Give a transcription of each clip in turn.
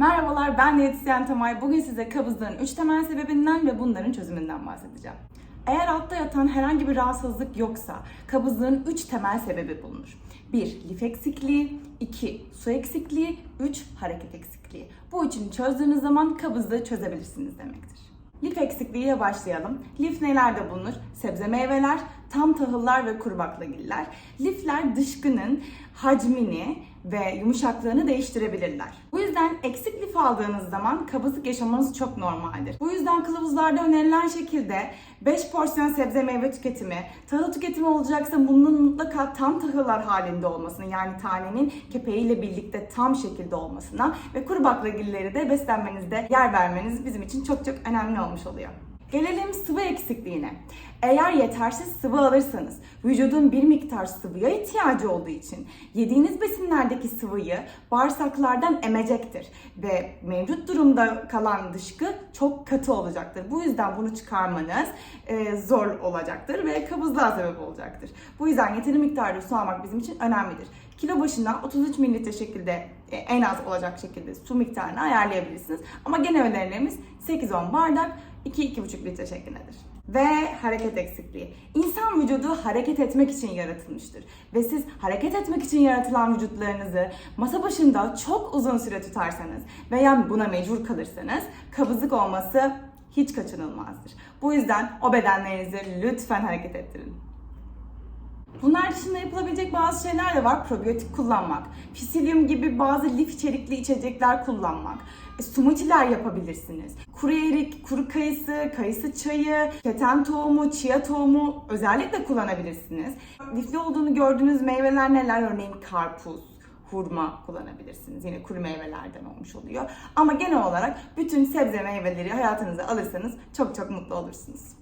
Merhabalar ben diyetisyen Tamay. Bugün size kabızlığın 3 temel sebebinden ve bunların çözümünden bahsedeceğim. Eğer altta yatan herhangi bir rahatsızlık yoksa kabızlığın 3 temel sebebi bulunur. 1. Lif eksikliği, 2. Su eksikliği, 3. Hareket eksikliği. Bu üçünü çözdüğünüz zaman kabızlığı çözebilirsiniz demektir. Lif eksikliğiyle başlayalım. Lif nelerde bulunur? Sebze meyveler, tam tahıllar ve kuru baklagiller. Lifler dışkının hacmini ve yumuşaklığını değiştirebilirler. Bu yüzden eksik lif aldığınız zaman kabızlık yaşamanız çok normaldir. Bu yüzden kılavuzlarda önerilen şekilde 5 porsiyon sebze meyve tüketimi, tahıl tüketimi olacaksa bunun mutlaka tam tahıllar halinde olmasını yani tanenin kepeğiyle birlikte tam şekilde olmasına ve kuru baklagilleri de beslenmenizde yer vermeniz bizim için çok çok önemli olmuş oluyor. Gelelim sıvı eksikliğine. Eğer yetersiz sıvı alırsanız vücudun bir miktar sıvıya ihtiyacı olduğu için yediğiniz besinlerdeki sıvıyı bağırsaklardan emecektir ve mevcut durumda kalan dışkı çok katı olacaktır. Bu yüzden bunu çıkarmanız e, zor olacaktır ve kabızlığa sebep olacaktır. Bu yüzden yeteri miktarda su almak bizim için önemlidir. Kilo başına 33 mililitre şekilde e, en az olacak şekilde su miktarını ayarlayabilirsiniz. Ama genel önerilerimiz 8-10 bardak 2-2,5 litre şeklindedir. Ve hareket eksikliği. İnsan vücudu hareket etmek için yaratılmıştır. Ve siz hareket etmek için yaratılan vücutlarınızı masa başında çok uzun süre tutarsanız veya buna mecbur kalırsanız kabızlık olması hiç kaçınılmazdır. Bu yüzden o bedenlerinizi lütfen hareket ettirin. Bunlar dışında yapılabilecek bazı şeyler de var. Probiyotik kullanmak, pisilyum gibi bazı lif içerikli içecekler kullanmak, e, smoothie'ler yapabilirsiniz. Kuru erik, kuru kayısı, kayısı çayı, keten tohumu, chia tohumu özellikle kullanabilirsiniz. Lifli olduğunu gördüğünüz meyveler neler? Örneğin karpuz, hurma kullanabilirsiniz. Yine kuru meyvelerden olmuş oluyor. Ama genel olarak bütün sebze meyveleri hayatınıza alırsanız çok çok mutlu olursunuz.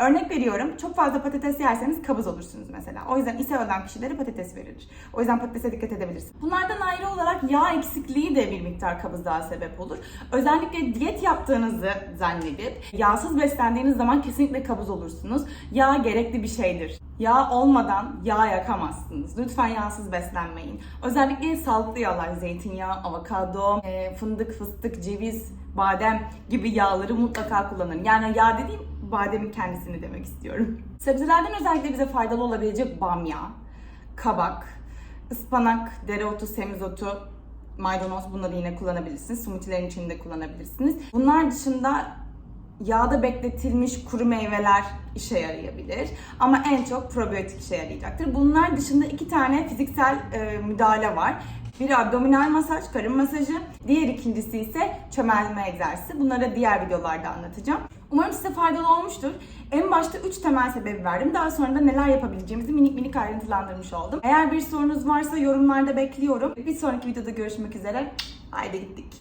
Örnek veriyorum, çok fazla patates yerseniz kabız olursunuz mesela. O yüzden ishal olan kişilere patates verilir. O yüzden patatese dikkat edebilirsiniz. Bunlardan ayrı olarak yağ eksikliği de bir miktar kabızlığa sebep olur. Özellikle diyet yaptığınızı zannedip yağsız beslendiğiniz zaman kesinlikle kabız olursunuz. Yağ gerekli bir şeydir. Yağ olmadan yağ yakamazsınız. Lütfen yağsız beslenmeyin. Özellikle sağlıklı yağlar, zeytinyağı, avokado, e, fındık, fıstık, ceviz, badem gibi yağları mutlaka kullanın. Yani yağ dediğim bademin kendisini demek istiyorum. Sebzelerden özellikle bize faydalı olabilecek bamya, kabak, ıspanak, dereotu, semizotu, maydanoz bunları yine kullanabilirsiniz. Smoothie'lerin içinde kullanabilirsiniz. Bunlar dışında yağda bekletilmiş kuru meyveler işe yarayabilir. Ama en çok probiyotik işe yarayacaktır. Bunlar dışında iki tane fiziksel e, müdahale var. Biri abdominal masaj, karın masajı. Diğer ikincisi ise çömelme egzersizi. Bunları diğer videolarda anlatacağım. Umarım size faydalı olmuştur. En başta 3 temel sebebi verdim. Daha sonra da neler yapabileceğimizi minik minik ayrıntılandırmış oldum. Eğer bir sorunuz varsa yorumlarda bekliyorum. Bir sonraki videoda görüşmek üzere. Haydi gittik.